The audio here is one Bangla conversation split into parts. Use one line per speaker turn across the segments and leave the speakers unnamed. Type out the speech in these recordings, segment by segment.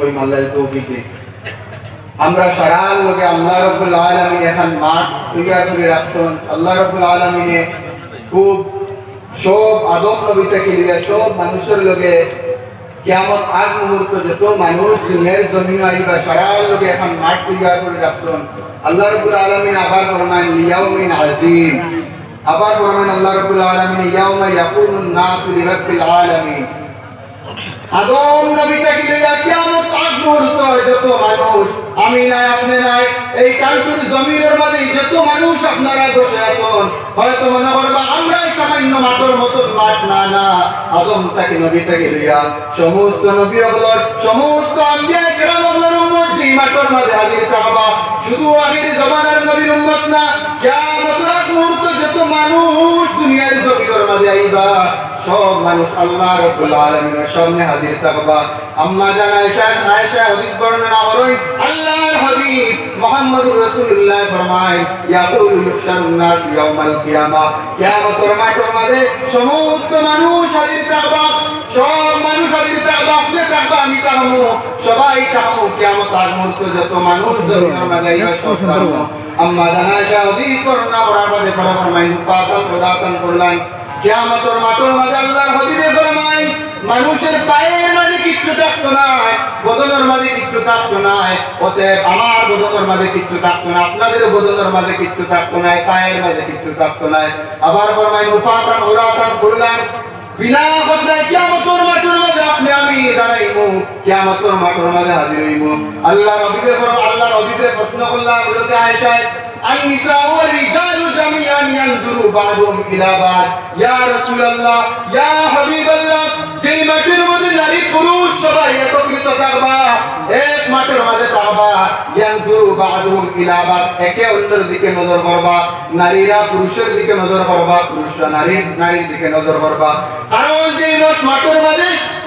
কই মাল্লাহ তৌফিক। দিন আমরা সারার লোকে আল্লাহ রব্বুল আলমিন এখন মাঠ তৈরি করে রাখছেন। আল্লাহ রব্বুল আলমিনে খুব সব আদম নবী থেকে লিয়া সব মানুষের লোকে কেমন আগ মুহূর্ত যত মানুষ দুনিয়ার জমিন আইবা সারার লোকে এখন মাঠ তৈরি করে রাখছেন। আল্লাহ রব্বুল আলমিন আবার ফরমান লিয়াউমিন আজিম আবার ফরমান আল্লাহ রব্বুল আলমিন ইয়াউমা ইয়াকুমুন নাসু লিরাব্বিল আলামিন। আদম নবী থেকে লইয়া কিয়ামত আগ মুহূর্ত যত মানুষ। আমি নাই, আপনি নাই, এই কান্টুর জমিনের মাঝে যত মানুষ আপনারা বসে আছেন, হয়তো মনে করবা আমরাই সামান্য মাঠের মতন মাঠ। না না, আদম তাকে নবী থেকে লইয়া সমস্ত নবী অগলর সমস্ত আম্বিয়া কেরাম অগলর উম্মত যে মাঠের মাঝে হাজির থাকবা শুধু আগের জমানার নবীর উম্মত না আগ মুহূর্ত যত মানুষ দুনিয়ার জমিনের মাঝে আইবা সব মানুষ আল্লাহ রাব্বুল আলামিনের সামনে হাজির থাকবা। আম্মা জান আয়েশা আয়েশা হাদিস বর্ণনা করেন, আল্লাহর হাবিব মুহাম্মদুর রাসূলুল্লাহ ফরমায় ইয়াকুলু ইউহশারুন নাস ইয়াউমাল কিয়ামা। কিয়ামতের মাঠের মাঝে সমস্ত মানুষ হাজির থাকবা, সব মানুষ হাজির থাকবা, আপনি থাকবা, আমি থাকব। সবাই থাকব, কিয়ামত আগ মুহূর্ত যত মানুষ দুনিয়ার মাঝে আইবা, সব থাকব। আম্মা জান আয়েশা হাদিস বর্ণনা করার পরে ফরমায় মুফাসাল প্রদান করলেন। কিয়ামতের মাঠের মাঝে আল্লাহর হাবিবে ফরমায়, মানুষের পায়ের মাঝে কিচ্ছু থাকতো না, বদনের মাঝে কিচ্ছু থাকতো না, অতএব আমার বদনের মাঝে কিচ্ছু থাকতো না, আপনাদের বদনের মাঝে কিচ্ছু থাকতো না, পায়ের মাঝে কিচ্ছু থাকতো না। আবার ফরমায় মুফাতান উরাতান করলেন বিনা কথায় কিয়ামতের মাঠের মাঝে আপনি, আমি দাঁড়াইমু, কিয়ামতের মাঠের মাঝে হাজির হইমু। আল্লাহর হাবিবে ফরম আল্লাহর হাবিবে প্রশ্ন করলাম বলতে আয়েশা النساء والرجال جميعا ينظر بعضهم الى بعض يا رسول الله يا حبيب الله যেই মাটির মধ্যে নারী পুরুষ সবাই একত্রিত থাকবা এক মাঠের মাঝে থাকবা ইয়ানজুরু বাদুহুম ইলা বাদ একে অন্যের দিকে নজর করবা নারীরা পুরুষের দিকে নজর করবা পুরুষরা নারীর নারীর দিকে নজর করবা কারণ যেই মাঠ মাঠের মাঝে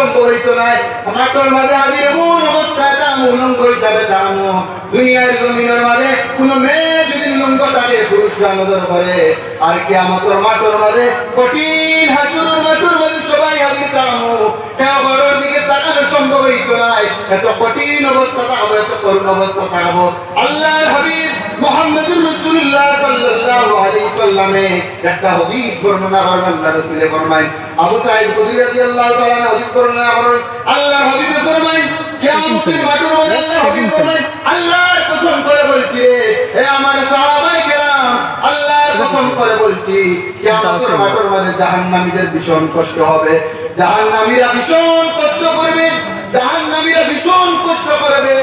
দিকে তাকানো সম্ভব হইতো না মাঠের মাঝে হাজির এমন অবস্থায় তাম উলঙ্গ হিসাবে দাম। দুনিয়ার জমিনের মাঝে কোন মেয়ে যদি উলঙ্গ থাকে, পুরুষরা নজর করে আর কিয়ামতের মাঠের মাঝে কঠিন হাসুর মাঠের সবাই হাজির দাম। কেউ কারোর দিকে তাকানো সম্ভব হইতো না এত কঠিন অবস্থা থাকব, এত করুণ অবস্থা থাকব। আল্লাহর হাবিব মুহাম্মদুর রাসূলুল্লাহ সাল্লাল্লাহু আলাইহি সাল্লামে একটা হাদিস বর্ণনা করেন আল্লাহ রাসূলে ফরমায় আবু সাঈদ খুদরি রাদিয়াল্লাহু তাআলা হাদিস বর্ণনা করেন আল্লাহর হাবিব ফরমায় কিয়ামতের মাঠের আল্লাহর হাবিব ফরমায় আল্লাহর কসম করে বলছি রে হে আমার সাহাবায়ে কেরাম আল্লাহর কসম করে বলছি কিয়ামতের মাঠের মধ্যে জাহান্নামীদের ভীষণ কষ্ট হবে জাহান্নামীরা ভীষণ জাহান্নামীরা ভীষণ কষ্ট করবে।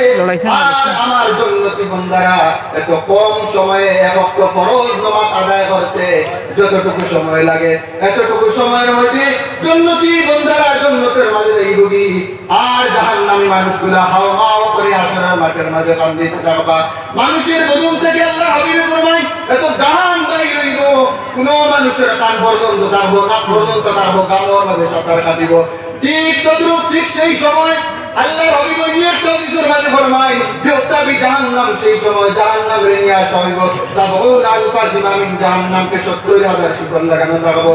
আর আমার জন্নতি বন্দারা এত কম সময়ে এক অক্ট ফরজ নামাজ আদায় করতে যতটুকু সময় লাগে এতটুকু সময়ের মধ্যে জন্নতি বন্দারা জন্নতের মাঝে যাইবগি আর জাহান্নামী মানুষগুলা হাও মাও করে আসরের মাঠের মাঝে কান্দিতে থাকবা। মানুষের বদন থেকে আল্লাহ হাবিবে এত গান গাই রইব কোন মানুষের কান পর্যন্ত থাকব নাক পর্যন্ত থাকব গানোর মাঝে সাঁতার কাটিব। ঠিক তদ্রুপ ঠিক সেই সময় আল্লাহ রবি একটা হাদিসের মাঝে ফরমায় বিহত্তাবি জাহান্নাম সেই সময় জাহান্নাম রে নিয়ে আসা হইব। সাবউন আলফা জিমামিন জাহান্নামকে 70000 শিকল লাগানো থাকব।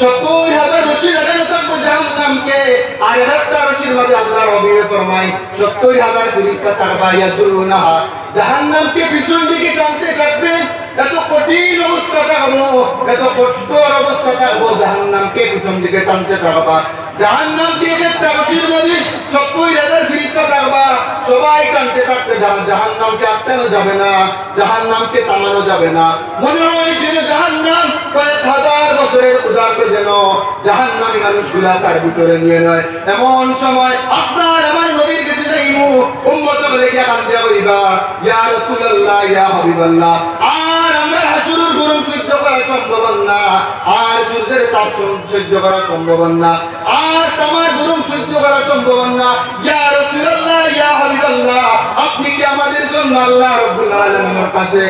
70000 রশি লাগানো থাকব জাহান্নামকে। আর একটা রশির মাঝে আল্লাহ রবি ফরমায় 70000 ফিরিস্তা তারবা ইয়াজুরুনাহা জাহান্নামকে পিছন দিকে টানতে থাকবে, এত কঠিন অবস্থা থাকব, এত কষ্টর অবস্থা থাকব, জাহান্নামকে পিছন দিকে টানতে থাকবা। জাহান্নাম নিয়ে নয়। এমন সময় আপনার আমার নবীর কাছে যাইমু উম্মত বলে গিয়া কান্দে হইবা ইয়া রাসূলুল্লাহ, ইয়া হাবিবাল্লাহ, আর আমরা হাসুরুর গরম সহ্য করা সম্ভব না, আর সূর্যের তাপ সহ্য- করা সম্ভব না। সহ্য করা সম্ভব না। ইয়া রাসূলুল্লাহ, ইয়া হাবিবাল্লাহ, আপনি কি আমাদের জন্য আল্লাহ রাব্বুল আলামিনের কাছে